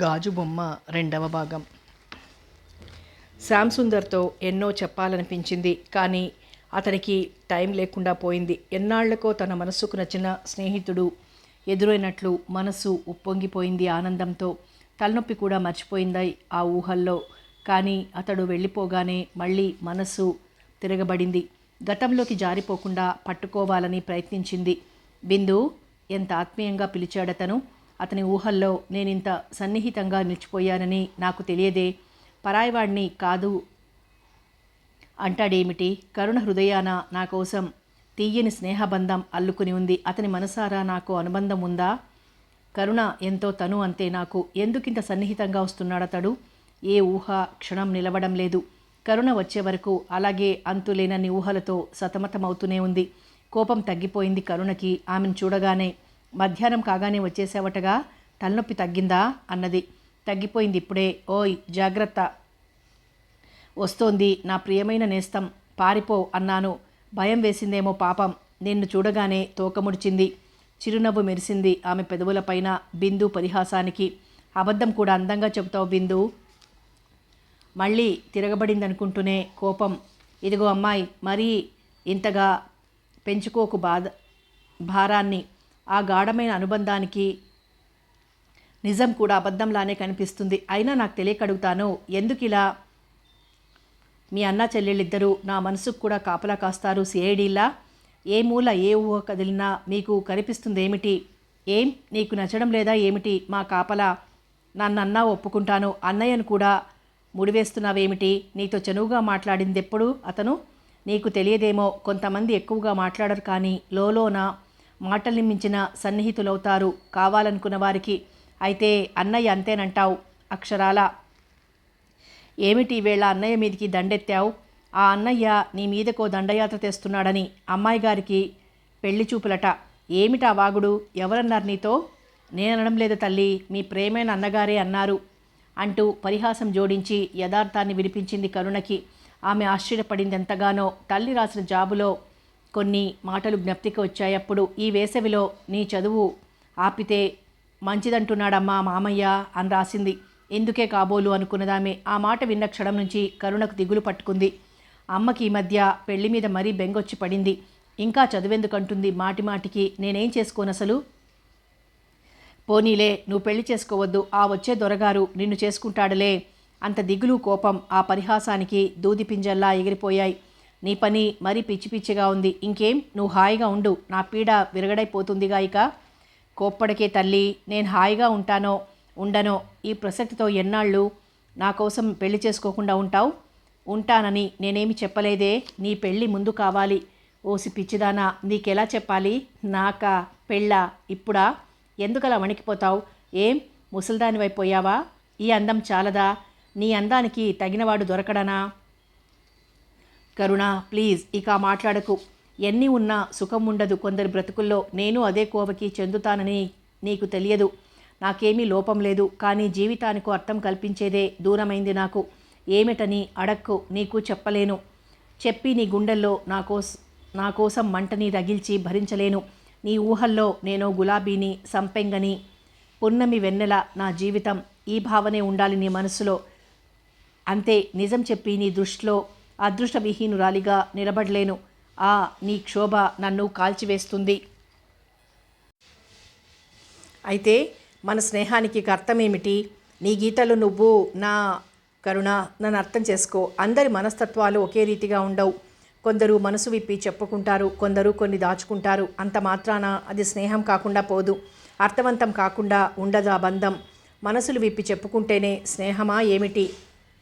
గాజు బొమ్మ రెండవ భాగం. శ్యామ్ సుందర్తో ఎన్నో చెప్పాలనిపించింది కానీ అతనికి టైం లేకుండా పోయింది. ఎన్నాళ్ళకో తన మనసుకు నచ్చిన స్నేహితుడు ఎదురైనట్లు మనసు ఉప్పొంగిపోయింది ఆనందంతో. తలనొప్పి కూడా మర్చిపోయింది ఆ ఊహల్లో కానీ అతడు వెళ్ళిపోగానే మళ్ళీ మనసు తిరగబడింది. గతంలోకి జారిపోకుండా పట్టుకోవాలని ప్రయత్నించింది. బిందు ఎంత ఆత్మీయంగా పిలిచాడతను? అతని ఊహల్లో నేనింత సన్నిహితంగా నిలిచిపోయానని నాకు తెలియదే. పరాయివాడిని కాదు అంటాడేమిటి? కరుణ హృదయాన నా కోసం తీయని స్నేహబంధం అల్లుకుని ఉంది. అతని మనసారా నాకు అనుబంధం ఉందా? కరుణ ఎంతో తను అంతే నాకు. ఎందుకింత సన్నిహితంగా వస్తున్నాడతడు? ఏ ఊహ క్షణం నిలవడం లేదు. కరుణ వచ్చే వరకు అలాగే అంతులేనన్ని ఊహలతో సతమతమవుతూనే ఉంది. కోపం తగ్గిపోయింది కరుణకి. ఆమెను చూడగానే మధ్యాహ్నం కాగానే వచ్చేసావటగా తలనొప్పి తగ్గిందా అన్నది. తగ్గిపోయింది ఇప్పుడే. ఓయ్ జాగ్రత్త. వస్తోంది. నా ప్రియమైన నేస్తం పారిపో అన్నాను. భయం వేసిందేమో పాపం. నిన్ను చూడగానే తోకముడిచింది చిరునవ్వు మెరిసింది ఆమె పెదవులపైన బిందు పరిహాసానికి. అబద్ధం కూడా అందంగా చెబుతావు బిందు. మళ్ళీ తిరగబడిందనుకుంటూనే కోపం. ఇదిగో అమ్మాయి మరీ ఇంతగా పెంచుకోకు బాధ భారాన్ని. ఆ గాఢమైన అనుబంధానికి నిజం కూడా అబద్ధంలానే కనిపిస్తుంది. అయినా నాకు తెలియక అడుగుతాను ఎందుకు ఇలా? మీ అన్న చెల్లెళ్ళిద్దరూ నా మనసుకు కూడా కాపలా కాస్తారు. సిఐడిలా? ఏ మూల ఏ ఊహ కదిలినా మీకు కనిపిస్తుంది ఏమిటి ఏం? నీకు నచ్చడం లేదా ఏమిటి? మా కాపలా? నన్నన్నా ఒప్పుకుంటాను. అన్నయ్యను కూడా ముడివేస్తున్నావేమిటి? నీతో చనువుగా మాట్లాడింది ఎప్పుడు అతను నీకు తెలియదేమో. కొంతమంది ఎక్కువగా మాట్లాడరు కానీ లోలోన? మాటల్ని మించిన సన్నిహితులవుతారు. కావాలనుకున్న వారికి అయితే అన్నయ్య అంతేనంటావు. అక్షరాల. ఏమిటి వేళ అన్నయ్య మీదికి దండెత్తావు? ఆ అన్నయ్య నీ మీదకో దండయాత్ర తెస్తున్నాడని అమ్మాయి గారికి పెళ్ళి చూపులట. ఏమిటా వాగుడు? ఎవరన్నారు నీతో? నేననడం లేదు తల్లి. మీ ప్రేమైన అన్నగారే అన్నారు అంటూ పరిహాసం జోడించి యథార్థాన్ని వినిపించింది కరుణకి. ఆమె ఆశ్చర్యపడింది ఎంతగానో. తల్లి రాసిన జాబులో కొన్ని మాటలు జ్ఞప్తికి వచ్చాయి. అప్పుడు ఈ వేసవిలో నీ చదువు ఆపితే మంచిదంటున్నాడమ్మా మామయ్య అని రాసింది. ఎందుకే కాబోలు అనుకున్నదామె. ఆ మాట విన్న క్షణం నుంచి కరుణకు దిగులు పట్టుకుంది. అమ్మకి ఈ మధ్య పెళ్ళి మీద మరీ బెంగొచ్చి పడింది. ఇంకా చదువెందుకంటుంది మాటి మాటికి నేనేం చేసుకోను అసలు? పోనీలే నువ్వు పెళ్ళి చేసుకోవద్దు. ఆ వచ్చే దొరగారు నిన్ను చేసుకుంటాడులే. అంత దిగులు కోపం ఆ పరిహాసానికి దూది పింజల్లా ఎగిరిపోయాయి. నీ పని మరీ పిచ్చి పిచ్చిగా ఉంది. ఇంకేం? నువ్వు హాయిగా ఉండు. నా పీడ విరగడైపోతుందిగా ఇక. కోప్పడికే తల్లి నేను హాయిగా ఉంటానో ఉండనో ఈ ప్రసక్తితో ఎన్నాళ్ళు నా కోసం పెళ్ళి చేసుకోకుండా ఉంటావు? ఉంటానని నేనేమి చెప్పలేదే. నీ పెళ్ళి ముందు కావాలి. ఓసి పిచ్చిదానా నీకెలా చెప్పాలి? నాకా పెళ్ళా ఇప్పుడా? ఎందుకలా వణికిపోతావు? ఏం? ముసల్దానివైపోయావా? ఈ అందం చాలదా? నీ అందానికి తగినవాడు దొరకడనా? కరుణ ప్లీజ్ ఇక మాట్లాడకు. ఎన్ని ఉన్నా సుఖం ఉండదు. కొందరి బ్రతుకుల్లో నేను అదే కోవకి చెందుతానని నీకు తెలియదు. నాకేమీ లోపం లేదు. కానీ జీవితానికి అర్థం కల్పించేదే దూరమైంది నాకు. ఏమిటని అడక్కు నీకు చెప్పలేను. చెప్పి నీ గుండెల్లో నా కోస నా కోసం మంటని రగిల్చి భరించలేను. నీ ఊహల్లో నేను గులాబీని సంపెంగని పున్నమి వెన్నెల నా జీవితం. ఈ భావనే ఉండాలి నీ మనసులో. అంతే నిజం చెప్పి నీ దృష్టిలో అదృష్టవిహీనురాలిగా నిలబడలేను. ఆ నీ క్షోభ నన్ను కాల్చివేస్తుంది. అయితే మన స్నేహానికి అర్థమేమిటి? నీ గీతలు నువ్వు నా కరుణ నన్ను అర్థం చేసుకో. అందరి మనస్తత్వాలు ఒకే రీతిగా ఉండవు. కొందరు మనసు విప్పి చెప్పుకుంటారు కొందరు కొన్ని దాచుకుంటారు. అంత మాత్రాన అది స్నేహం కాకుండా పోదు. అర్థవంతం కాకుండా ఉండదు ఆ బంధం? మనసులు విప్పి చెప్పుకుంటేనే స్నేహమా ఏమిటి?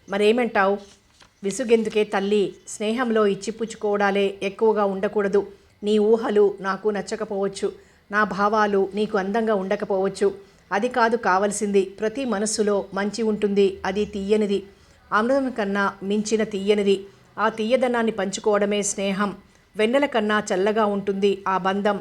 మరేమంటావు? విసుగెందుకే తల్లి స్నేహంలో ఇచ్చిపుచ్చుకోవడాలే ఎక్కువగా ఉండకూడదు. నీ ఊహలు నాకు నచ్చకపోవచ్చు. నా భావాలు నీకు అందంగా ఉండకపోవచ్చు. అది కాదు కావలసింది. ప్రతి మనస్సులో మంచి ఉంటుంది. అది తీయనిది. అమృతం కన్నా మించిన తీయనిది. ఆ తీయదనాన్ని పంచుకోవడమే స్నేహం. వెన్నెల కన్నా చల్లగా ఉంటుంది ఆ బంధం.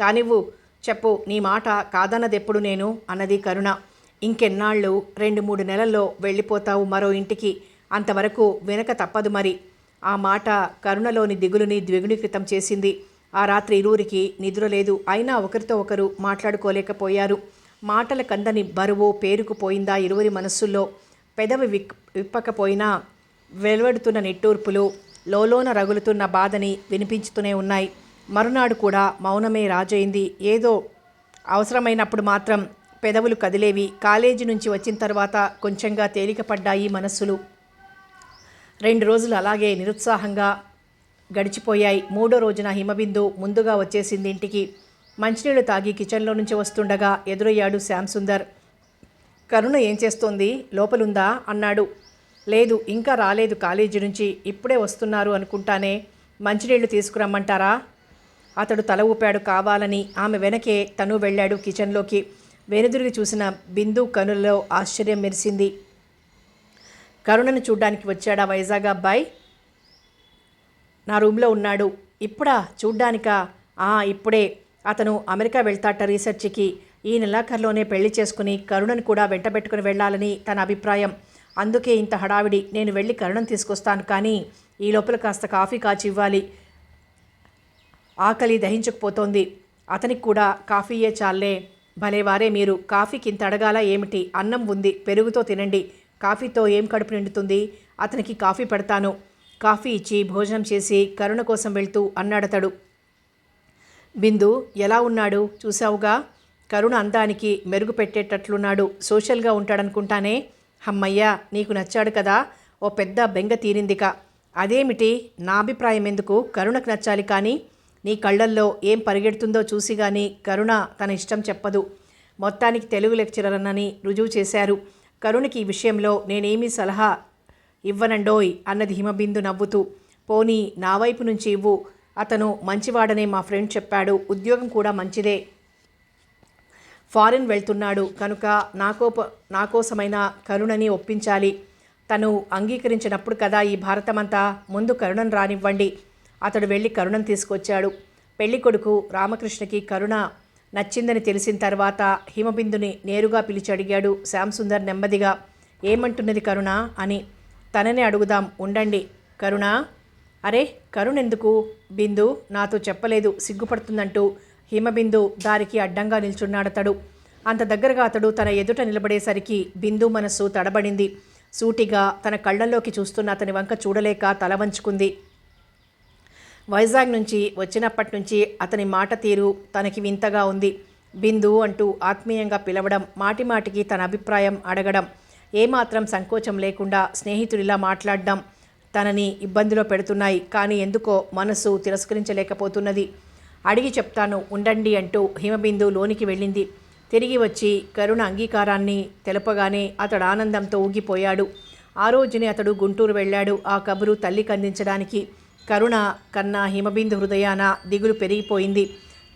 కానివ్వు. చెప్పు నీ మాట కాదన్నదెప్పుడు నేను? అన్నది కరుణ. ఇంకెన్నాళ్ళు? రెండు మూడు నెలల్లో వెళ్ళిపోతావు మరో ఇంటికి. అంతవరకు వెనక తప్పదు మరి. ఆ మాట కరుణలోని దిగులుని ద్విగుణీకృతం చేసింది. ఆ రాత్రి ఇరువురికి నిద్ర లేదు. అయినా ఒకరితో ఒకరు మాట్లాడుకోలేకపోయారు. మాటల కందని బరువు పేరుకుపోయిందా ఇరువురి మనస్సుల్లో. పెదవి విక్ విప్పకపోయినా వెలువడుతున్న నిట్టూర్పులు లోలోన రగులుతున్న బాధని వినిపించుతూనే ఉన్నాయి. మరునాడు కూడా మౌనమే రాజైంది. ఏదో అవసరమైనప్పుడు మాత్రం పెదవులు కదిలేవి. కాలేజీ నుంచి వచ్చిన తర్వాత కొంచెంగా తేలికపడ్డాయి మనస్సులు. రెండు రోజులు అలాగే నిరుత్సాహంగా గడిచిపోయాయి. మూడో రోజున హిమబిందు ముందుగా వచ్చేసింది ఇంటికి. మంచినీళ్ళు తాగి కిచెన్లో నుంచి వస్తుండగా ఎదురయ్యాడు శ్యాంసుందర్ కరుణ ఏం చేస్తోంది? లోపలుందా? అన్నాడు. లేదు ఇంకా రాలేదు కాలేజీ నుంచి. ఇప్పుడే వస్తున్నారు అనుకుంటానే. మంచినీళ్ళు తీసుకురమ్మంటారా? అతడు తల ఊపాడు. కావాలని. ఆమె వెనకే తను వెళ్ళాడు కిచెన్లోకి. వెనుదిరిగి చూసిన బిందు కనులలో ఆశ్చర్యం మెరిసింది. కరుణను చూడ్డానికి వచ్చాడా వైజాగ్ అబ్బాయి? నా రూమ్లో ఉన్నాడు. ఇప్పుడా? చూడ్డానికా? ఆ ఇప్పుడే. అతను అమెరికా వెళ్తాట రీసెర్చ్కి. ఈ నెలాఖరులోనే పెళ్ళి చేసుకుని కరుణను కూడా వెంటబెట్టుకుని వెళ్ళాలని తన అభిప్రాయం. అందుకే ఇంత హడావిడి. నేను వెళ్ళి కరుణను తీసుకొస్తాను కానీ ఈ లోపల కాస్త కాఫీ కాచి ఇవ్వాలి. ఆకలి దహించకపోతోంది. అతనికి కూడా కాఫీయే చాలే భలేవారే మీరు. కాఫీకి ఇంత అడగాల ఏమిటి? అన్నం ఉంది. పెరుగుతో తినండి. కాఫీతో ఏం కడుపు నిండుతుంది? అతనికి కాఫీ పెడతాను. కాఫీ ఇచ్చి భోజనం చేసి కరుణ కోసం వెళ్తూ అన్నాడతడు. బిందు ఎలా ఉన్నాడు? చూసావుగా కరుణ అందానికి మెరుగు పెట్టేటట్లున్నాడు సోషల్గా ఉంటాడనుకుంటానే? హమ్మయ్యా నీకు నచ్చాడు కదా? ఓ పెద్ద బెంగ తీరిందిక. అదేమిటి? నా అభిప్రాయం ఎందుకు? కరుణకు నచ్చాలి కానీ నీ కళ్ళల్లో ఏం పరిగెడుతుందో చూసి కానీ కరుణ తన ఇష్టం చెప్పదు. మొత్తానికి తెలుగు లెక్చరర్ అన్నని రుజువు చేశారు. కరుణకి ఈ విషయంలో నేనేమీ సలహా ఇవ్వనండోయ్ అన్నది హిమబిందు నవ్వుతూ పోనీ నా వైపు నుంచి ఇవ్వు. అతను మంచివాడనే మా ఫ్రెండ్ చెప్పాడు. ఉద్యోగం కూడా మంచిదే. ఫారిన్ వెళ్తున్నాడు. కనుక నాకో నాకోసమైన కరుణని ఒప్పించాలి. తను అంగీకరించినప్పుడు కదా ఈ భారతమంతా. ముందు కరుణను రానివ్వండి. అతడు వెళ్ళి కరుణను తీసుకొచ్చాడు. పెళ్ళి కొడుకు రామకృష్ణకి కరుణ నచ్చిందని తెలిసిన తర్వాత హిమబిందుని నేరుగా పిలిచి అడిగాడు. శ్యామ్ సుందర్ నెమ్మదిగా ఏమంటున్నది కరుణ? అని తననే అడుగుదాం. ఉండండి. కరుణ? అరే కరుణ్ ఎందుకు బిందు నాతో చెప్పలేదు. సిగ్గుపడుతుందంటూ హిమబిందు దారికి అడ్డంగా నిల్చున్నాడతడు. అంత దగ్గరగా అతడు తన ఎదుట నిలబడేసరికి బిందు మనస్సు తడబడింది. సూటిగా తన కళ్ళల్లోకి చూస్తున్న అతని వంక చూడలేక తల వంచుకుంది. వైజాగ్ నుంచి వచ్చినప్పటి నుంచి అతని మాట తీరు తనకి వింతగా ఉంది. బిందు అంటూ ఆత్మీయంగా పిలవడం మాటిమాటికి తన అభిప్రాయం అడగడం ఏమాత్రం సంకోచం లేకుండా స్నేహితుడిలా మాట్లాడడం తనని ఇబ్బందిలో పెడుతున్నాయి. కానీ ఎందుకో మనసు తిరస్కరించలేకపోతున్నది. అడిగి చెప్తాను ఉండండి అంటూ హిమబిందు లోనికి వెళ్ళింది. తిరిగి వచ్చి కరుణ అంగీకారాన్ని తెలపగానే అతడు ఆనందంతో ఊగిపోయాడు. ఆ రోజునే అతడు గుంటూరు వెళ్ళాడు. ఆ కబురు తల్లికి అందించడానికి కరుణ కన్నా హిమబిందు హృదయాన దిగులు పెరిగిపోయింది.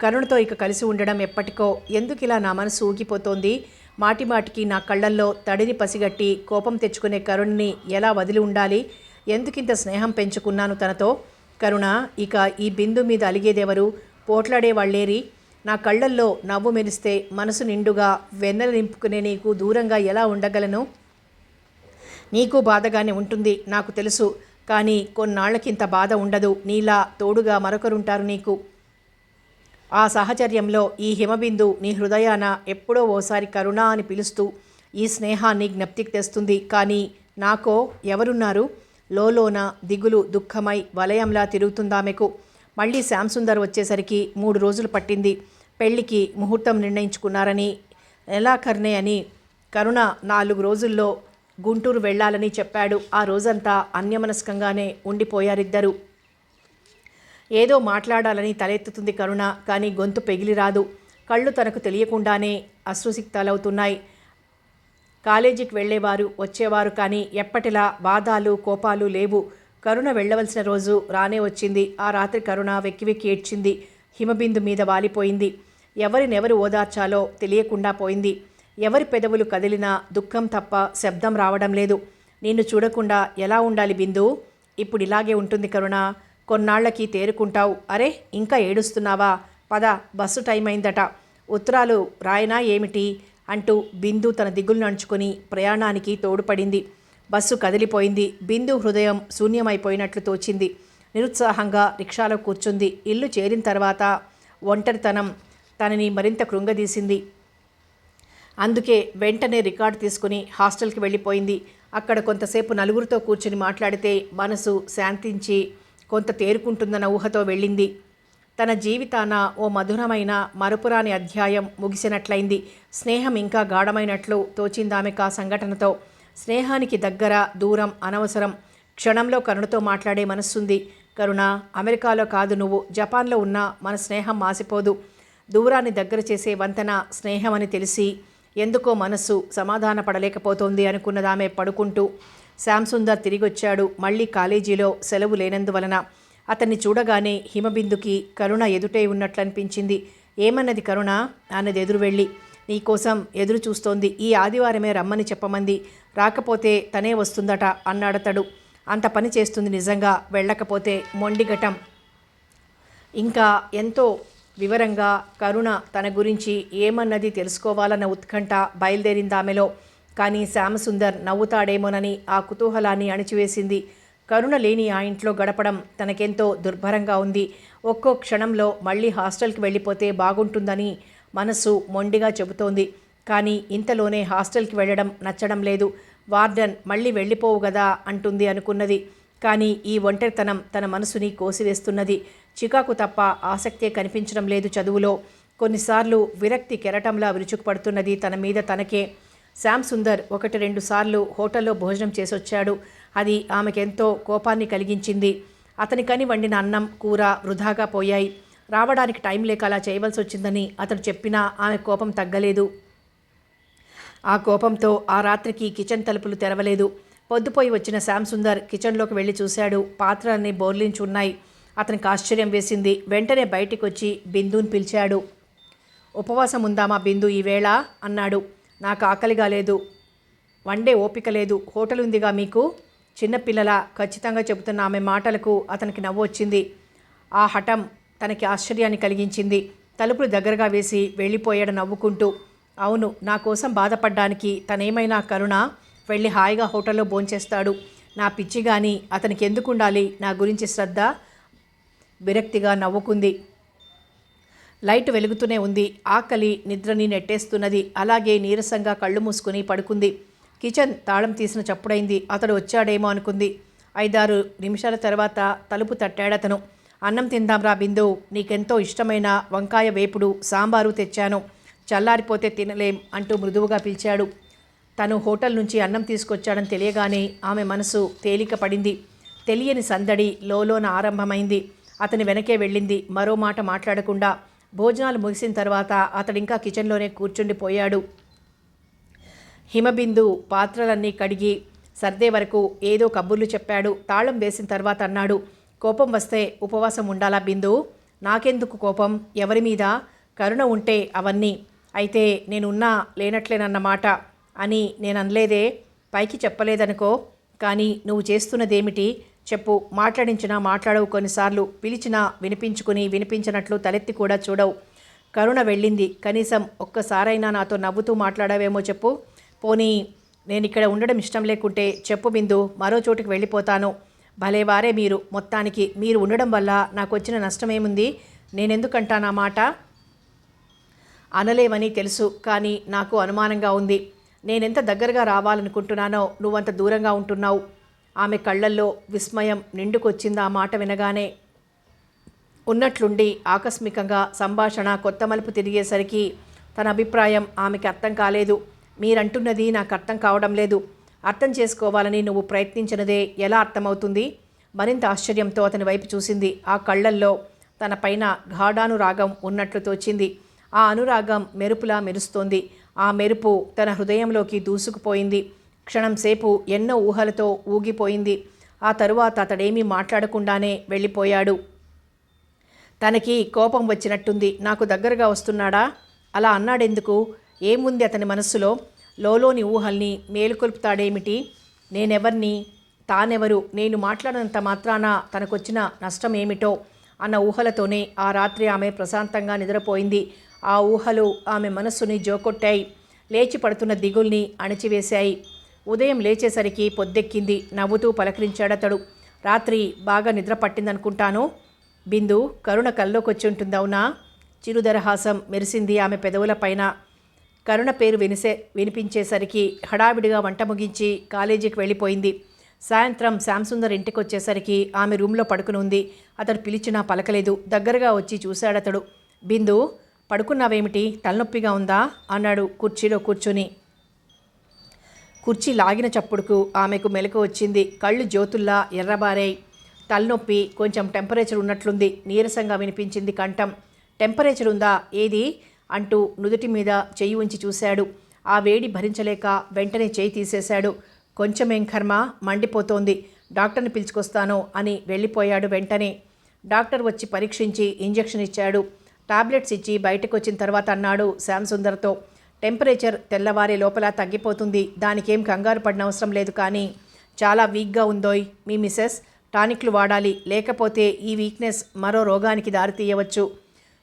కరుణతో ఇక కలిసి ఉండడం ఎప్పటికో ఎందుకు ఇలా నా మనసు ఊగిపోతోంది? మాటిమాటికి నా కళ్ళల్లో తడిని పసిగట్టి కోపం తెచ్చుకునే కరుణ్ని ఎలా వదిలి ఉండాలి? ఎందుకింత స్నేహం పెంచుకున్నాను తనతో? కరుణ ఇక ఈ బిందు మీద అలిగేదెవరు? పోట్లాడే వాళ్ళేరి? నా కళ్ళల్లో నవ్వు మెరిస్తే మనసు నిండుగా వెన్నెల నింపుకునే నీకు దూరంగా ఎలా ఉండగలను? నీకు బాధగానే ఉంటుంది నాకు తెలుసు. కానీ కొన్నాళ్ళకింత బాధ ఉండదు. నీలా తోడుగా మరొకరుంటారు నీకు. ఆ సాహచర్యంలో ఈ హిమబిందు నీ హృదయాన ఎప్పుడో ఓసారి కరుణ అని పిలుస్తూ ఈ స్నేహాన్ని జ్ఞప్తికి తెస్తుంది. కానీ నాకో ఎవరున్నారు? లోలోన దిగులు దుఃఖమై వలయంలా తిరుగుతుందామెకు. మళ్ళీ శ్యాంసుందర్ వచ్చేసరికి మూడు రోజులు పట్టింది. పెళ్ళికి ముహూర్తం నిర్ణయించుకున్నారని నెలాఖర్నే అని కరుణ నాలుగు రోజుల్లో గుంటూరు వెళ్ళాలని చెప్పాడు. ఆ రోజంతా అన్యమనస్కంగానే ఉండిపోయారిద్దరు. ఏదో మాట్లాడాలని తలెత్తుతుంది కరుణ కానీ గొంతు పెగిలి రాదు కళ్ళు తనకు తెలియకుండానే అశ్రుసిక్తాలవుతున్నాయి. కాలేజీకి వెళ్ళేవారు వచ్చేవారు కానీ ఎప్పటిలా బాధాలు కోపాలు లేవు. కరుణ వెళ్ళవలసిన రోజు రానే వచ్చింది. ఆ రాత్రి కరుణ వెక్కి వెక్కి ఏడ్చింది. హిమబిందు మీద వాలిపోయింది. ఎవరినెవరు ఓదార్చాలో తెలియకుండా పోయింది. ఎవరి పెదవులు కదిలినా దుఃఖం తప్ప శబ్దం రావడం లేదు. నిన్ను చూడకుండా ఎలా ఉండాలి బిందు? ఇప్పుడు ఇలాగే ఉంటుంది కరుణ. కొన్నాళ్ళకి తేరుకుంటావు. అరే ఇంకా ఏడుస్తున్నావా? పద బస్సు టైం అయిందట. ఉత్తరాలు రాయనా ఏమిటి? అంటూ బిందు తన దిగులు నడుచుకుని ప్రయాణానికి తోడుపడింది. బస్సు కదిలిపోయింది. బిందు హృదయం శూన్యమైపోయినట్లు తోచింది. నిరుత్సాహంగా రిక్షాలో కూర్చుంది. ఇల్లు చేరిన తర్వాత ఒంటరితనం తనని మరింత కృంగదీసింది. అందుకే వెంటనే రికార్డు తీసుకుని హాస్టల్కి వెళ్ళిపోయింది. అక్కడ కొంతసేపు నలుగురితో కూర్చుని మాట్లాడితే మనసు శాంతించి కొంత తేరుకుంటుందన్న ఊహతో వెళ్ళింది. తన జీవితాన ఓ మధురమైన మరుపురాని అధ్యాయం ముగిసినట్లయింది. స్నేహం ఇంకా గాఢమైనట్లు తోచిందామెకు ఆ సంఘటనతో. స్నేహానికి దగ్గర దూరం అనవసరం. క్షణంలో కరుణతో మాట్లాడే మనస్సుంది. కరుణ అమెరికాలో కాదు నువ్వు. జపాన్లో ఉన్న మన స్నేహం మాసిపోదు. దూరాన్ని దగ్గర చేసే వంతెన స్నేహం అని తెలిసి ఎందుకో మనస్సు సమాధాన పడలేకపోతోంది అనుకున్నదామె పడుకుంటూ. శ్యాంసుందర్ తిరిగొచ్చాడు. మళ్ళీ కాలేజీలో సెలవు లేనందువలన అతన్ని చూడగానే హిమబిందుకి కరుణ ఎదుటే ఉన్నట్లనిపించింది. ఏమన్నది కరుణ? అన్నది ఎదురు వెళ్ళి నీకోసం ఎదురు చూస్తోంది ఈ ఆదివారమే రమ్మని చెప్పమంది. రాకపోతే తనే వస్తుందట అన్నాడతడు. అంత పని చేస్తుంది నిజంగా. వెళ్ళకపోతే మొండిఘటం. ఇంకా ఎంతో వివరంగా కరుణ తన గురించి ఏమన్నది తెలుసుకోవాలన్న ఉత్కంఠ బయలుదేరింది ఆమెలో. కానీ శ్యామసుందర్ నవ్వుతాడేమోనని ఆ కుతూహలాన్ని అణిచివేసింది. కరుణ లేని ఆ ఇంట్లో గడపడం తనకెంతో దుర్భరంగా ఉంది. ఒక్కో క్షణంలో మళ్ళీ హాస్టల్కి వెళ్ళిపోతే బాగుంటుందని మనసు మొండిగా చెబుతోంది. కానీ ఇంతలోనే హాస్టల్కి వెళ్ళడం నచ్చడం లేదు. వార్డన్ మళ్ళీ వెళ్ళిపోవు కదా అంటుంది అనుకున్నది. కానీ ఈ ఒంటరితనం తన మనసుని కోసివేస్తున్నది. చికాకు తప్ప ఆసక్తే కనిపించడం లేదు చదువులో. కొన్నిసార్లు విరక్తి కెరటంలా విరుచుకుపడుతున్నది తన మీద తనకే. శ్యామ్ సుందర్ ఒకటి రెండు సార్లు హోటల్లో భోజనం చేసొచ్చాడు. అది ఆమెకెంతో కోపాన్ని కలిగించింది. అతనికని వండిన అన్నం కూర వృధాగా పోయాయి. రావడానికి టైం లేక అలా చేయవలసి వచ్చిందని అతడు చెప్పినా ఆమె కోపం తగ్గలేదు. ఆ కోపంతో ఆ రాత్రికి కిచెన్ తలుపులు తెరవలేదు. పొద్దుపోయి వచ్చిన శ్యామ్ సుందర్ కిచెన్లోకి వెళ్ళి చూశాడు. పాత్రలన్నీ బోర్లించి ఉన్నాయి అతనికి ఆశ్చర్యం వేసింది. వెంటనే బయటికి వచ్చి బిందుని పిలిచాడు. ఉపవాసం ఉందామా బిందు ఈవేళ అన్నాడు. నాకు ఆకలిగా లేదు. వండే ఓపిక లేదు. హోటల్ ఉందిగా మీకు? చిన్నపిల్లల ఖచ్చితంగా చెబుతున్న ఆమె మాటలకు అతనికి నవ్వు వచ్చింది. ఆ హఠం తనకి ఆశ్చర్యాన్ని కలిగించింది. తలుపులు దగ్గరగా వేసి వెళ్ళిపోయాడు నవ్వుకుంటూ. అవును నా కోసం బాధపడ్డానికి తనేమైనా కరుణ? వెళ్ళి హాయిగా హోటల్లో భోంచేస్తాడు. నా పిచ్చి కానీ అతనికి ఎందుకు ఉండాలి నా గురించి శ్రద్ధ విరక్తిగా నవ్వుకుంది. లైట్ వెలుగుతూనే ఉంది. ఆకలి నిద్రని నెట్టేస్తున్నది. అలాగే నీరసంగా కళ్ళు మూసుకుని పడుకుంది. కిచెన్ తాళం తీసిన చప్పుడైంది. అతడు వచ్చాడేమో అనుకుంది. ఐదారు నిమిషాల తర్వాత తలుపు తట్టాడతను. అన్నం తిందాంరా బిందు. నీకెంతో ఇష్టమైన వంకాయ వేపుడు సాంబారు తెచ్చాను. చల్లారిపోతే తినలేం అంటూ మృదువుగా పిలిచాడు. తను హోటల్ నుంచి అన్నం తీసుకొచ్చాడని తెలియగానే ఆమె మనసు తేలిక పడింది తెలియని సందడి లోలోన ఆరంభమైంది. అతని వెనకే వెళ్ళింది. మరో మాట మాట్లాడకుండా భోజనాలు ముగిసిన తర్వాత అతడింకా కిచెన్లోనే కూర్చుండిపోయాడు. హిమబిందు పాత్రలన్నీ కడిగి సర్దే వరకు ఏదో కబుర్లు చెప్పాడు. తాళం వేసిన తర్వాత అన్నాడు కోపం వస్తే ఉపవాసం ఉండాలా బిందు? నాకెందుకు కోపం? ఎవరి మీద? కరుణ ఉంటే అవన్నీ. అయితే నేనున్నా లేనట్లేనన్నమాట. అని నేను అనలేదే. పైకి చెప్పలేదనుకో. కానీ నువ్వు చేస్తున్నదేమిటి? చెప్పు. మాట్లాడించినా మాట్లాడవు కొన్నిసార్లు. పిలిచినా వినిపించుకుని వినిపించినట్లు తలెత్తి కూడా చూడవు. కరుణ వెళ్ళింది. కనీసం ఒక్కసారైనా నాతో నవ్వుతూ మాట్లాడావేమో చెప్పు. పోనీ నేను ఇక్కడ ఉండడం ఇష్టం లేకుంటే చెప్పు బిందు. మరో చోటుకి వెళ్ళిపోతాను. భలేవారే మీరు. మొత్తానికి మీరు ఉండడం వల్ల నాకు వచ్చిన నష్టమేముంది? నేనెందుకంటానా మాట? అనలేమని తెలుసు. కానీ నాకు అనుమానంగా ఉంది. నేనెంత దగ్గరగా రావాలనుకుంటున్నానో నువ్వంత దూరంగా ఉంటున్నావు. ఆమె కళ్ళల్లో విస్మయం నిండుకొచ్చింది ఆ మాట వినగానే. ఉన్నట్లుండి ఆకస్మికంగా సంభాషణ కొత్త మలుపు తిరిగేసరికి తన అభిప్రాయం ఆమెకి అర్థం కాలేదు. మీరంటున్నది నాకు అర్థం కావడం లేదు. అర్థం చేసుకోవాలని నువ్వు ప్రయత్నించినదే ఎలా అర్థమవుతుంది? మరింత ఆశ్చర్యంతో అతని వైపు చూసింది. ఆ కళ్ళల్లో తన పైన గాఢానురాగం ఉన్నట్లు తోచింది. ఆ అనురాగం మెరుపులా మెరుస్తోంది. ఆ మెరుపు తన హృదయంలోకి దూసుకుపోయింది. క్షణం సేపు ఎన్నో ఊహలతో ఊగిపోయింది. ఆ తరువాత అతడేమీ మాట్లాడకుండానే వెళ్ళిపోయాడు. తనకి కోపం వచ్చినట్టుంది. నాకు దగ్గరగా వస్తున్నాడా? అలా అన్నాడెందుకు? ఏముంది అతని మనస్సులో? లోలోని ఊహల్ని మేలుకొల్పుతాడేమిటి? నేనెవర్ని? తానెవరు? నేను మాట్లాడినంత మాత్రాన తనకొచ్చిన నష్టం ఏమిటో? అన్న ఊహలతోనే ఆ రాత్రి ఆమె ప్రశాంతంగా నిద్రపోయింది. ఆ ఊహలు ఆమె మనస్సుని జోకొట్టాయి. లేచి పడుతున్న దిగుల్ని అణచివేశాయి. ఉదయం లేచేసరికి పొద్దెక్కింది. నవ్వుతూ పలకరించాడతడు. రాత్రి బాగా నిద్ర పట్టిందనుకుంటాను. బిందు కరుణ కల్లోకొచ్చి ఉంటుందవునా చిరుదరహాసం మెరిసింది ఆమె పెదవుల పైన. కరుణ పేరు వినిసే వినిపించేసరికి హడావిడిగా వంట ముగించి కాలేజీకి వెళ్ళిపోయింది. సాయంత్రం శాంసుందర్ ఇంటికి వచ్చేసరికి ఆమె రూమ్లో పడుకుని ఉంది అతడు పిలిచినా పలకలేదు. దగ్గరగా వచ్చి చూశాడతడు. బిందు పడుకున్నావేమిటి? తలనొప్పిగా ఉందా? అన్నాడు కుర్చీలో కూర్చుని. కుర్చీ లాగిన చప్పుడుకు ఆమెకు మెలకు వచ్చింది. కళ్ళు జ్యోతుల్లా ఎర్రబారాయి. తలనొప్పి కొంచెం టెంపరేచర్ ఉన్నట్లుంది. నీరసంగా వినిపించింది కంఠం. టెంపరేచర్ ఉందా? ఏది? అంటూ నుదుటి మీద చెయ్యి ఉంచి చూశాడు. ఆ వేడి భరించలేక వెంటనే చేయి తీసేశాడు. కొంచెమేం కర్మ? మండిపోతోంది. డాక్టర్ని పిలుచుకొస్తాను అని వెళ్ళిపోయాడు వెంటనే. డాక్టర్ వచ్చి పరీక్షించి ఇంజెక్షన్ ఇచ్చాడు. టాబ్లెట్స్ ఇచ్చి బయటకు వచ్చిన తర్వాత అన్నాడు శ్యామ్ సుందర్తో. టెంపరేచర్ తెల్లవారే లోపల తగ్గిపోతుంది. దానికేం కంగారు పడిన అవసరం లేదు కానీ చాలా వీక్గా ఉందోయ్. మీ మిస్సెస్ టానిక్లు వాడాలి. లేకపోతే ఈ వీక్నెస్ మరో రోగానికి దారితీయవచ్చు.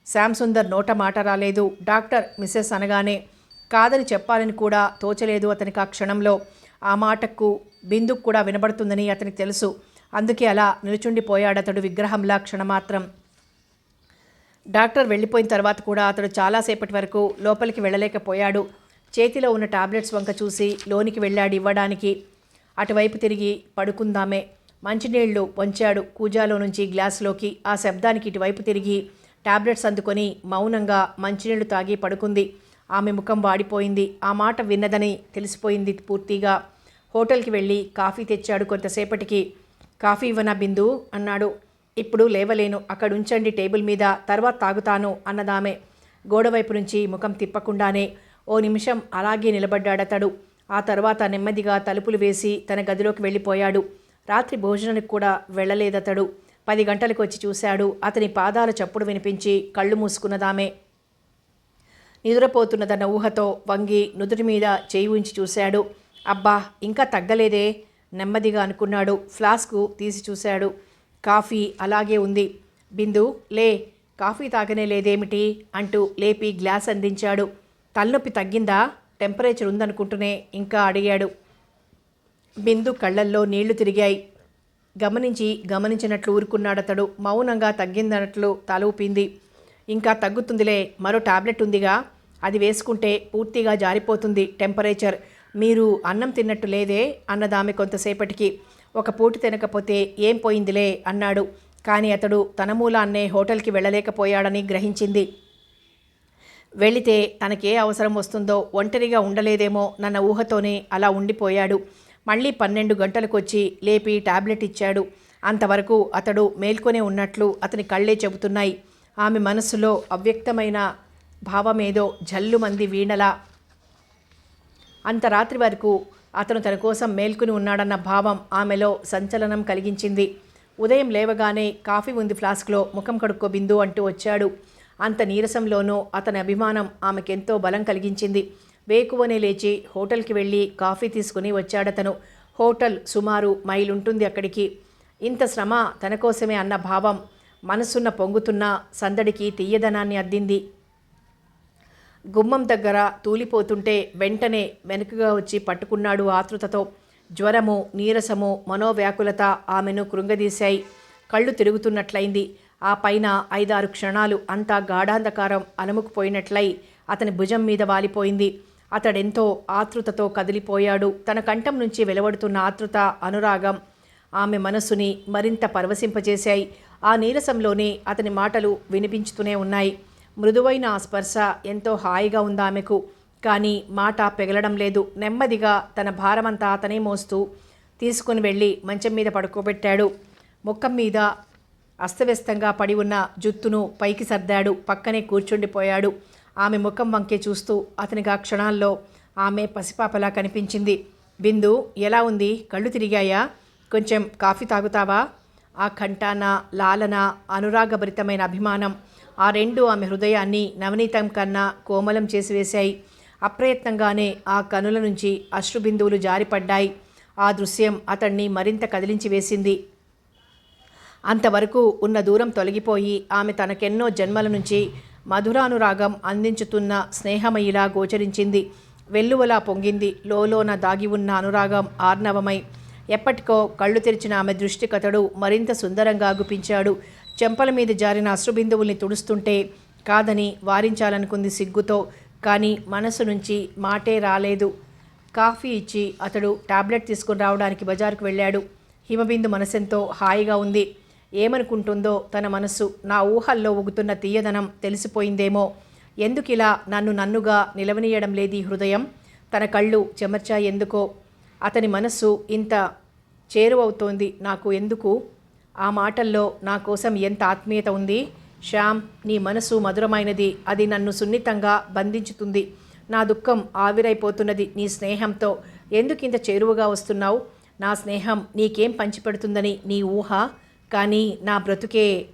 శ్యామ్ సుందర్ నోట మాట రాలేదు. డాక్టర్ మిస్సెస్ అనగానే కాదని చెప్పాలని కూడా తోచలేదు అతనికి ఆ క్షణంలో. ఆ మాటకు బిందుకు కూడా వినబడుతుందని అతనికి తెలుసు. అందుకే అలా నిలుచుండిపోయాడతడు విగ్రహంలా క్షణమాత్రం. డాక్టర్ వెళ్ళిపోయిన తర్వాత కూడా అతడు చాలాసేపటి వరకు లోపలికి వెళ్ళలేకపోయాడు. చేతిలో ఉన్న టాబ్లెట్స్ వంక చూసి లోనికి వెళ్ళాడు ఇవ్వడానికి. అటువైపు తిరిగి పడుకుందామే. మంచినీళ్ళు వంచాడు కూజాలో నుంచి గ్లాసులోకి. ఆ శబ్దానికి ఇటువైపు తిరిగి టాబ్లెట్స్ అందుకొని మౌనంగా మంచినీళ్ళు తాగి పడుకుంది. ఆమె ముఖం వాడిపోయింది. ఆ మాట విన్నదని తెలిసిపోయింది పూర్తిగా. హోటల్కి వెళ్ళి కాఫీ తెచ్చాడు కొంతసేపటికి. కాఫీ ఇవ్వనా బిందు? అన్నాడు. ఇప్పుడు లేవలేను అక్కడ ఉంచండి టేబుల్ మీద తర్వాత తాగుతాను అన్నదామె గోడవైపు నుంచి ముఖం తిప్పకుండానే. ఓ నిమిషం అలాగే నిలబడ్డాడతడు. ఆ తర్వాత నెమ్మదిగా తలుపులు వేసి తన గదిలోకి వెళ్ళిపోయాడు. రాత్రి భోజనానికి కూడా వెళ్ళలేదతడు. పది గంటలకు వచ్చి చూశాడు. అతని పాదాల చప్పుడు వినిపించి కళ్ళు మూసుకున్నదామే. నిద్రపోతున్నదన్న ఊహతో వంగి నుదుటి మీద చేయి ఉంచి చూశాడు. అబ్బా ఇంకా తగ్గలేదే నెమ్మదిగా అనుకున్నాడు. ఫ్లాస్కు తీసి చూశాడు. కాఫీ అలాగే ఉంది. బిందు లే కాఫీ తాగనే లేదేమిటి? అంటూ లేపి గ్లాస్ అందించాడు. తలనొప్పి తగ్గిందా? టెంపరేచర్ ఉందనుకుంటూనే ఇంకా అడిగాడు. బిందు కళ్ళల్లో నీళ్ళు తిరిగాయి. గమనించి గమనించినట్లు ఊరుకున్నాడతడు. మౌనంగా తగ్గిందన్నట్లు తల ఊపింది ఇంకా తగ్గుతుందిలే మరో టాబ్లెట్ ఉందిగా. అది వేసుకుంటే పూర్తిగా జారిపోతుంది టెంపరేచర్. మీరు అన్నం తిన్నట్టు లేదే అన్నదామె కొంతసేపటికి. ఒక పూట తినకపోతే ఏం పోయిందిలే అన్నాడు. కానీ అతడు తన మూలాన్నే హోటల్కి వెళ్ళలేకపోయాడని గ్రహించింది. వెళితే తనకే అవసరం వస్తుందో ఒంటరిగా ఉండలేదేమో నన్న ఊహతోనే అలా ఉండిపోయాడు. మళ్ళీ పన్నెండు గంటలకొచ్చి లేపి టాబ్లెట్ ఇచ్చాడు. అంతవరకు అతడు మేల్కొనే ఉన్నట్లు అతని కళ్ళే చెబుతున్నాయి. ఆమె మనసులో అవ్యక్తమైన భావమేదో జల్లుమంది వీణలా. అంత రాత్రి వరకు అతను తన కోసం మేల్కొని ఉన్నాడన్న భావం ఆమెలో సంచలనం కలిగించింది. ఉదయం లేవగానే కాఫీ ఉంది ఫ్లాస్క్లో ముఖం కడుక్కో బిందు అంటూ వచ్చాడు. అంత నీరసంలోనూ అతని అభిమానం ఆమెకెంతో బలం కలిగించింది. వేకువనే లేచి హోటల్కి వెళ్ళి కాఫీ తీసుకుని వచ్చాడతను. హోటల్ సుమారు మైల్ ఉంటుంది అక్కడికి. ఇంత శ్రమ తన కోసమే అన్న భావం మనసున్న పొంగుతున్న సందడికి తీయదనాన్ని అద్దింది. గుమ్మం దగ్గర తూలిపోతుంటే వెంటనే వెనుకగా వచ్చి పట్టుకున్నాడు ఆతృతతో. జ్వరము నీరసము మనోవ్యాకులత ఆమెను కృంగదీశాయి. కళ్ళు తిరుగుతున్నట్లయింది. ఆ పైన ఐదారు క్షణాలు అంతా గాఢాంధకారం అలముకుపోయినట్లయి అతని భుజం మీద వాలిపోయింది. అతడెంతో ఆతృతతో కదిలిపోయాడు. తన కంఠం నుంచి వెలువడుతున్న ఆతృత అనురాగం ఆమె మనస్సుని మరింత పరవశింపజేశాయి. ఆ నీరసంలోనే అతని మాటలు వినిపించుతూనే ఉన్నాయి. మృదువైన ఆ స్పర్శ ఎంతో హాయిగా ఉంది ఆమెకు. కానీ మాట పెగలడం లేదు. నెమ్మదిగా తన భారమంతా అతనే మోస్తూ తీసుకుని వెళ్ళి మంచం మీద పడుకోబెట్టాడు. ముఖం మీద అస్తవ్యస్తంగా పడి ఉన్న జుత్తును పైకి సర్దాడు. పక్కనే కూర్చుండిపోయాడు. ఆమె ముఖం వంకే చూస్తూ అతనికి ఆ క్షణాల్లో ఆమె పసిపాపలా కనిపించింది. బిందు ఎలా ఉంది? కళ్ళు తిరిగాయా? కొంచెం కాఫీ తాగుతావా? ఆ కంటాన లాలన అనురాగభరితమైన అభిమానం ఆ రెండు ఆమె హృదయాన్ని నవనీతం కన్నా కోమలం చేసి వేశాయి. అప్రయత్నంగానే ఆ కనుల నుంచి అశ్రుబిందువులు జారిపడ్డాయి. ఆ దృశ్యం అతన్ని మరింత కదిలించి వేసింది. అంతవరకు ఉన్న దూరం తొలగిపోయి ఆమె తనకెన్నో జన్మల నుంచి మధురానురాగం అందించుతున్న స్నేహమయిలా గోచరించింది. వెల్లువలా పొంగింది. లోలోన దాగి ఉన్న అనురాగం ఆర్నవమై ఎప్పటికో కళ్ళు తెరిచిన ఆమె దృష్టి కథడు మరింత సుందరంగా గుపించాడు చెంపల మీద జారిన అశ్రుబిందువుల్ని తుడుస్తుంటే కాదని వారించాలనుకుంది సిగ్గుతో కానీ మనసు నుంచి మాటే రాలేదు. కాఫీ ఇచ్చి అతడు టాబ్లెట్ తీసుకుని రావడానికి బజారుకు వెళ్ళాడు. హిమబిందు మనసెంతో హాయిగా ఉంది. ఏమనుకుంటుందో తన మనస్సు నా ఊహల్లో ఊగుతున్న తీయదనం తెలిసిపోయిందేమో. ఎందుకిలా నన్ను నన్నుగా నిలవనీయడం లేదు ఈ హృదయం? తన కళ్ళు చెమర్చాయి ఎందుకో? అతని మనస్సు ఇంత చేరువవుతోంది నాకు ఎందుకు? ఆ మాటల్లో నా కోసం ఎంత ఆత్మీయత ఉంది? శ్యామ్ నీ మనసు మధురమైనది. అది నన్ను సున్నితంగా బంధించుతుంది. నా దుఃఖం ఆవిరైపోతున్నది నీ స్నేహంతో. ఎందుకింత చేరువగా వస్తున్నావు? నా స్నేహం నీకేం పంచిపెడుతుందని నీ ఊహ? కానీ నా బ్రతుకే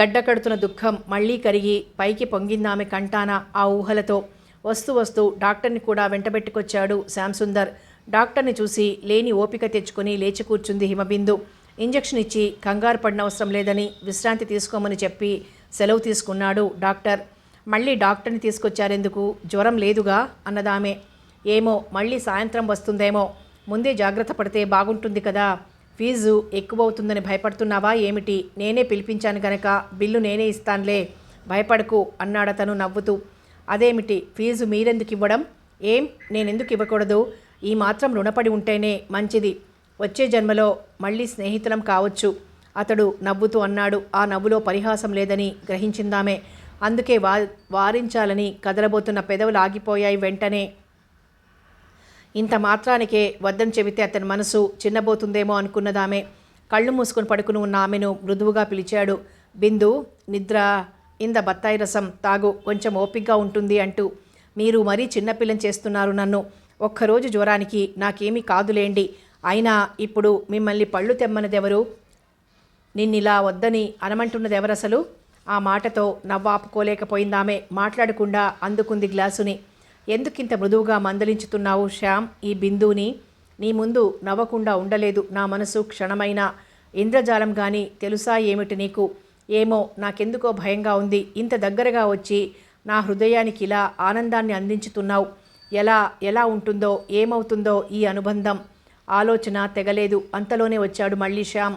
గడ్డకడుతున్న దుఃఖం మళ్ళీ కరిగి పైకి పొంగిందామె కంటాన ఆ ఊహలతో. వస్తూ వస్తూ డాక్టర్ని కూడా వెంటబెట్టుకొచ్చాడు శ్యామ్సుందర్ డాక్టర్ని చూసి లేని ఓపిక తెచ్చుకొని లేచి కూర్చుంది హిమబిందు. ఇంజెక్షన్ ఇచ్చి కంగారు పడిన అవసరం లేదని విశ్రాంతి తీసుకోమని చెప్పి సెలవు తీసుకున్నాడు డాక్టర్. మళ్ళీ డాక్టర్ని తీసుకొచ్చారెందుకు? జ్వరం లేదుగా? అన్నదామె. ఏమో మళ్ళీ సాయంత్రం వస్తుందేమో. ముందే జాగ్రత్త పడితే బాగుంటుంది కదా. ఫీజు ఎక్కువవుతుందని భయపడుతున్నావా ఏమిటి? నేనే పిలిపించాను గనక బిల్లు నేనే ఇస్తానులే. భయపడకు అన్నాడతను నవ్వుతూ. అదేమిటి ఫీజు మీరెందుకు ఇవ్వడం ఏం? నేనెందుకు ఇవ్వకూడదు ఈ మాత్రం రుణపడి ఉంటేనే మంచిది. వచ్చే జన్మలో మళ్ళీ స్నేహితులం కావచ్చు. అతడు నవ్వుతూ అన్నాడు ఆ నవ్వులో పరిహాసం లేదని గ్రహించిందామే. అందుకే వా వారించాలని కదలబోతున్న పెదవులు ఆగిపోయాయి వెంటనే. ఇంత మాత్రానికే వద్దని చెబితే అతని మనసు చిన్నబోతుందేమో అనుకున్నదామే. కళ్ళు మూసుకొని పడుకుని ఉన్న ఆమెను మృదువుగా పిలిచాడు. బిందు నిద్ర ఇంద బత్తాయి రసం తాగు కొంచెం ఓపిగ్గా ఉంటుంది అంటూ. మీరు మరీ చిన్నపిల్లని చేస్తున్నారు నన్ను. ఒక్కరోజు జ్వరానికి నాకేమీ కాదులేండి. అయినా ఇప్పుడు మిమ్మల్ని పళ్ళు తెమ్మనిదెవరు? నిన్నిలా వద్దని అనమంటున్నదెవరసలు? ఆ మాటతో నవ్వాపుకోలేకపోయిందామే. మాట్లాడకుండా అందుకుంది గ్లాసుని. ఎందుకింత మృదువుగా మందలించుతున్నావు శ్యామ్ ఈ బిందువుని? నీ ముందు నవ్వకుండా ఉండలేదు నా మనసు క్షణమైన. ఇంద్రజాలం గాని తెలుసా ఏమిటి నీకు? ఏమో నాకెందుకో భయంగా ఉంది. ఇంత దగ్గరగా వచ్చి నా హృదయానికి ఇలా ఆనందాన్ని అందించుతున్నావు. ఎలా ఎలా ఉంటుందో ఏమవుతుందో ఈ అనుబంధం. ఆలోచన తెగలేదు. అంతలోనే వచ్చాడు మళ్ళీ శ్యామ్.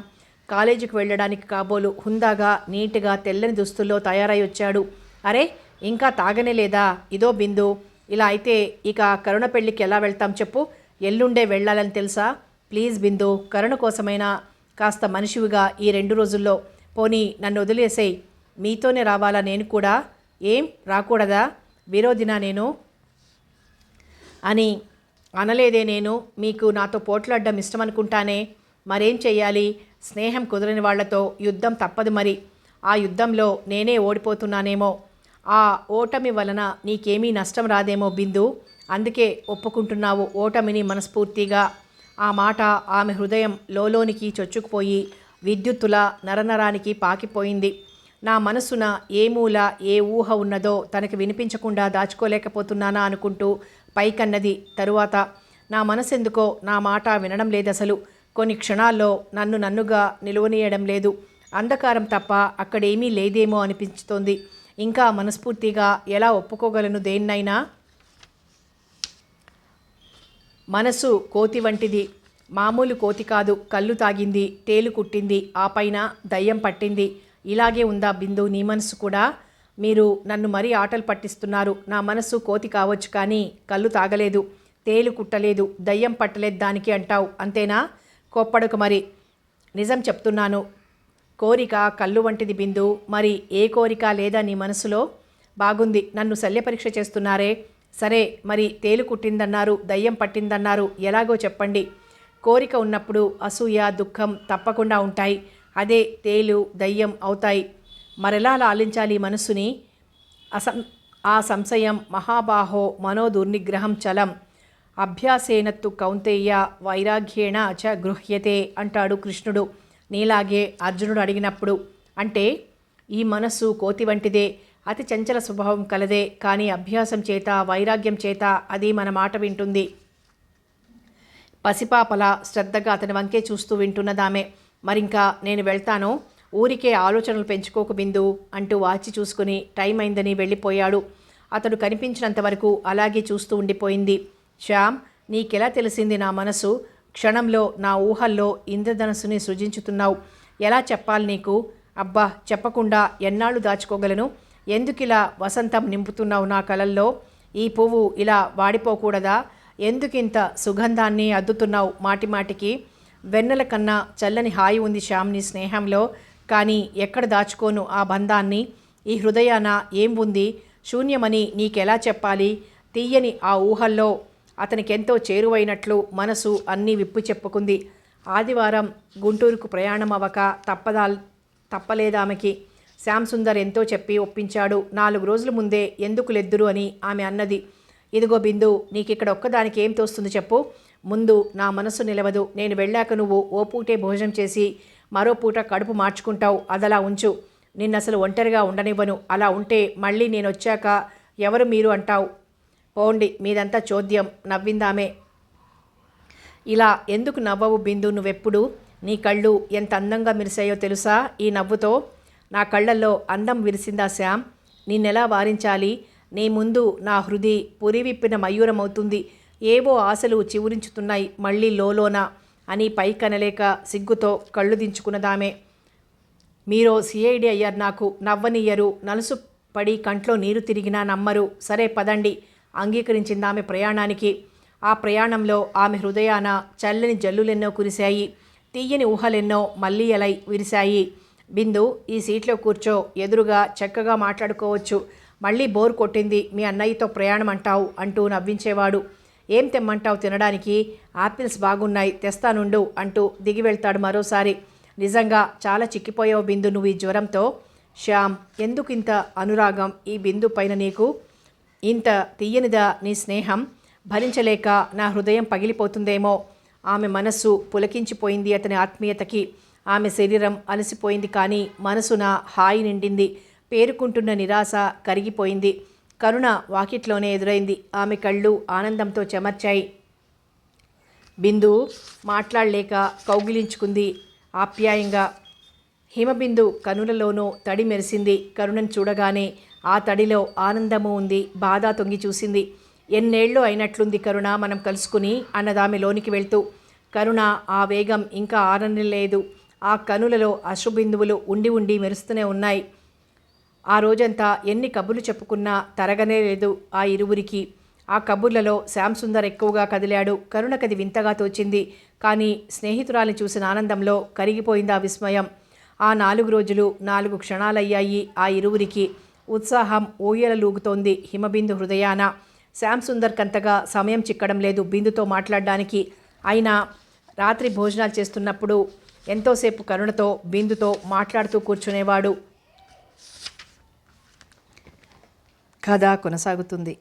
కాలేజీకి వెళ్ళడానికి కాబోలు హుందాగా నీట్గా తెల్లని దుస్తుల్లో తయారై వచ్చాడు. అరే ఇంకా తాగనే లేదా? ఇదో బిందు. ఇలా అయితే ఇక కరుణ పెళ్ళికి ఎలా వెళ్తాం చెప్పు. ఎల్లుండే వెళ్ళాలని తెలుసా? ప్లీజ్ బిందు కరుణ కోసమైనా కాస్త మనిషివిగా ఈ రెండు రోజుల్లో. పోనీ నన్ను వదిలేసేయ్. మీతోనే రావాలా నేను కూడా? ఏం? రాకూడదా? విరోధినా నేను? అని అనలేదే నేను మీకు నాతో పోట్లాడడం ఇష్టం అనుకుంటానే మరేం చెయ్యాలి? స్నేహం కుదరని వాళ్ళతో యుద్ధం తప్పదు మరి. ఆ యుద్ధంలో నేనే ఓడిపోతున్నానేమో. ఆ ఓటమి వలన నీకేమీ నష్టం రాదేమో బిందు. అందుకే ఒప్పుకుంటున్నావు ఓటమిని మనస్ఫూర్తిగా. ఆ మాట ఆమె హృదయం లోలోనికి చొచ్చుకుపోయి విద్యుత్తుల నరనరానికి పాకిపోయింది. నా మనసున ఏ మూల ఏ ఊహ ఉన్నదో తనకు వినిపించకుండా దాచుకోలేకపోతున్నానా అనుకుంటూ పైకన్నది. తరువాత నా మనసెందుకో నా మాట వినడం లేదసలు. కొన్ని క్షణాల్లో నన్ను నన్నుగా నిలువనీయడం లేదు. అంధకారం తప్ప అక్కడేమీ లేదేమో అనిపించుతోంది. ఇంకా మనస్ఫూర్తిగా ఎలా ఒప్పుకోగలను దేన్నైనా? మనసు కోతి వంటిది. మామూలు కోతి కాదు. కళ్ళు తాగింది. తేలు కుట్టింది. ఆ పైన దయ్యం పట్టింది. ఇలాగే ఉందా బిందు నీ మనసు కూడా? మీరు నన్ను మరీ ఆటలు పట్టిస్తున్నారు. నా మనస్సు కోతి కావచ్చు కానీ కళ్ళు తాగలేదు. తేలు కుట్టలేదు. దయ్యం పట్టలేదు దానికి అంటావు. అంతేనా? కోప్పడకు మరి. నిజం చెప్తున్నాను. కోరిక కళ్ళు వంటిది బిందు. మరి ఏ కోరిక లేదా నీ మనసులో? బాగుంది. నన్ను శల్యపరీక్ష చేస్తున్నారే. సరే మరి తేలు కుట్టిందన్నారు దయ్యం పట్టిందన్నారు ఎలాగో చెప్పండి. కోరిక ఉన్నప్పుడు అసూయ దుఃఖం తప్పకుండా ఉంటాయి. అదే తేలు దయ్యం అవుతాయి. మరెలా లాలించాలి ఈ మనస్సుని? అసం ఆ సంశయం మహాబాహో మనోదుర్నిగ్రహం చలం. అభ్యాసేనత్తు కౌంతేయ వైరాగ్యేణ చ గృహ్యతే అంటాడు కృష్ణుడు. నీలాగే అర్జునుడు అడిగినప్పుడు అంటే ఈ మనస్సు కోతి వంటిదే అతి చంచల స్వభావం కలదే కానీ అభ్యాసం చేత వైరాగ్యం చేత అది మన మాట వింటుంది. పసిపాపల శ్రద్ధగా అతని వంకే చూస్తూ వింటున్నదామె. మరింకా నేను వెళ్తాను. ఊరికే ఆలోచనలు పెంచుకోకు బిందు అంటూ వాచి చూసుకుని టైం అయిందని వెళ్ళిపోయాడు. అతడు కనిపించినంత వరకు అలాగే చూస్తూ ఉండిపోయింది. శ్యామ్ నీకెలా తెలిసింది నా మనసు? క్షణంలో నా ఊహల్లో ఇంద్రధనస్సుని సృజించుతున్నావు. ఎలా చెప్పాలి నీకు? అబ్బా చెప్పకుండా ఎన్నాళ్ళు దాచుకోగలను? ఎందుకిలా వసంతం నింపుతున్నావు నా కలల్లో? ఈ పువ్వు ఇలా వాడిపోకూడదా? ఎందుకింత సుగంధాన్ని అద్దుతున్నావు మాటిమాటికి వెన్నెల కన్నా చల్లని హాయి ఉంది శ్యామ్ నీ స్నేహంలో. కానీ ఎక్కడ దాచుకోను ఆ బంధాన్ని? ఈ హృదయాన ఏం ఉంది? శూన్యమని నీకెలా చెప్పాలి? తీయని ఆ ఊహల్లో అతనికెంతో చేరువైనట్లు మనసు అన్నీ విప్పు చెప్పుకుంది. ఆదివారం గుంటూరుకు ప్రయాణం అవ్వక తప్పదా తప్పలేదామెకి. శ్యామ్సుందర్ ఎంతో చెప్పి ఒప్పించాడు. నాలుగు రోజుల ముందే ఎందుకు లెద్దురు అని ఆమె అన్నది. ఇదిగో బిందు నీకిక్కడ ఒక్కదానికి ఏం తోస్తుంది చెప్పు. ముందు నా మనసు నిలవదు. నేను వెళ్ళాక నువ్వు ఓ పూటే భోజనం చేసి మరో పూట కడుపు మార్చుకుంటావు అదలా ఉంచు. నిన్నసలు ఒంటరిగా ఉండనివ్వను. అలా ఉంటే మళ్ళీ నేను వచ్చాక ఎవరు మీరు అంటావు? పోండి మీదంతా చోద్యం నవ్విందామే. ఇలా ఎందుకు నవ్వవు బిందు నువ్వెప్పుడు? నీ కళ్ళు ఎంత అందంగా మెరిసాయో తెలుసా? ఈ నవ్వుతో నా కళ్ళల్లో అందం విరిసిందా శ్యామ్? నిన్నెలా వారించాలి? నీ ముందు నా హృది పురివిప్పిన మయూరమవుతుంది. ఏవో ఆశలు చివురించుతున్నాయి మళ్ళీ లోలోన. అని పైకనలేక సిగ్గుతో కళ్ళు దించుకున్నదామే మీరు సిఐడి అయ్యారు నాకు నవ్వనియ్యరు నలుసు పడి కంట్లో నీరు తిరిగినా నమ్మరు. సరే పదండి అంగీకరించింది ఆమె ప్రయాణానికి. ఆ ప్రయాణంలో ఆమె హృదయాన చల్లని జల్లులెన్నో కురిశాయి. తీయని ఊహలెన్నో మళ్ళీ ఎలై విరిశాయి. బిందు ఈ సీట్లో కూర్చో ఎదురుగా చక్కగా మాట్లాడుకోవచ్చు. మళ్ళీ బోర్ కొట్టింది మీ అన్నయ్యతో ప్రయాణం అంటావు అంటూ నవ్వించేవాడు. ఏం తెమ్మంటావు తినడానికి? ఆపిల్స్ బాగున్నాయి తెస్తానుండు అంటూ దిగి వెళ్తాడు మరోసారి. నిజంగా చాలా చిక్కిపోయావు బిందు నువ్వు ఈ జ్వరంతో. శ్యామ్ ఎందుకు ఇంత అనురాగం ఈ బిందు పైన నీకు? ఇంత తీయనిదా నీ స్నేహం? భరించలేక నా హృదయం పగిలిపోతుందేమో. ఆమె మనస్సు పులకించిపోయింది అతని ఆత్మీయతకి. ఆమె శరీరం అలసిపోయింది కానీ మనసున హాయి నిండింది. పేరుకుంటున్న నిరాశ కరిగిపోయింది. కరుణ వాకిట్లోనే ఎదురైంది. ఆమె కళ్ళు ఆనందంతో చెమర్చాయి. బిందు మాట్లాడలేక కౌగిలించుకుంది. ఆప్యాయంగా హిమబిందు కనులలోనూ తడి మెరిసింది. కరుణను చూడగానే ఆ తడిలో ఆనందము ఉంది. బాధ తొంగి చూసింది. ఎన్నేళ్ళు అయినట్లుంది కరుణ మనం కలుసుకుని అన్నదామె లోనికి వెళ్తూ. కరుణ ఆ వేగం ఇంకా ఆరనలేదు. ఆ కనులలో అశ్రుబిందువులు ఉండి ఉండి మెరుస్తూనే ఉన్నాయి. ఆ రోజంతా ఎన్ని కబుర్లు చెప్పుకున్నా తరగనే లేదు ఆ ఇరువురికి. ఆ కబుర్లలో శ్యామ్ సుందర్ ఎక్కువగా కదిలాడు. కరుణకది వింతగా తోచింది. కానీ స్నేహితురాల్ని చూసిన ఆనందంలో కరిగిపోయింది ఆ విస్మయం. ఆ నాలుగు రోజులు నాలుగు క్షణాలయ్యాయి ఆ ఇరువురికి. ఉత్సాహం ఊయలలూగుతోంది హిమబిందు హృదయాన. శ్యామ్ సుందర్ కంతగా సమయం చిక్కడం లేదు బిందుతో మాట్లాడడానికి. అయినా రాత్రి భోజనాలు చేస్తున్నప్పుడు ఎంతోసేపు కరుణతో బిందుతో మాట్లాడుతూ కూర్చునేవాడు. కథ కొనసాగుతుంది.